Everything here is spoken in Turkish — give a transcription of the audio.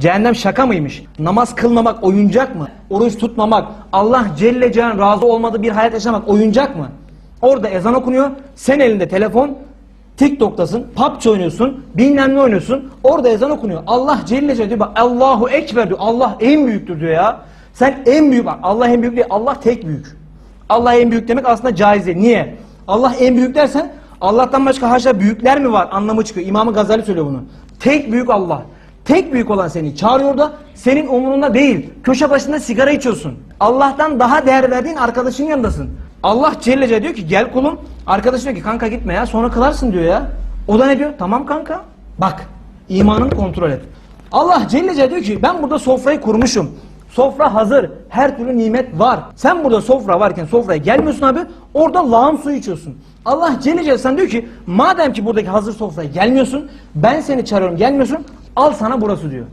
Cehennem şaka mıymış? Namaz kılmamak oyuncak mı? Oruç tutmamak, Allah Celle Celal razı olmadığı bir hayat yaşamak oyuncak mı? Orada ezan okunuyor, sen elinde telefon, TikTok'tasın, PUBG oynuyorsun, bilmem ne oynuyorsun. Orada ezan okunuyor. Allah Celle Celle diyor bak Allahu Ekber diyor. Allah en büyüktür diyor ya. Sen en büyük bak Allah en büyük değil Allah tek büyük. Allah en büyük demek aslında caiz değil. Niye? Allah en büyük dersen Allah'tan başka haşa büyükler mi var anlamı çıkıyor. İmam Gazali söylüyor bunu. Tek büyük Allah. Tek büyük olan seni çağırıyor da senin umurunda değil. Köşe başında sigara içiyorsun. Allah'tan daha değer verdiğin arkadaşın yanındasın. Allah Celle Celle diyor ki gel kulum. Arkadaş diyor ki kanka gitme ya sonra kılarsın diyor ya. O da ne diyor? Tamam kanka. Bak imanını kontrol et. Allah Celle Celle diyor ki ben burada sofrayı kurmuşum. Sofra hazır. Her türlü nimet var. Sen burada sofra varken sofraya gelmiyorsun abi. Orada lağım suyu içiyorsun. Allah Celle Celle sen diyor ki madem ki buradaki hazır sofraya gelmiyorsun. Ben seni çağırıyorum gelmiyorsun. Al sana burası diyor.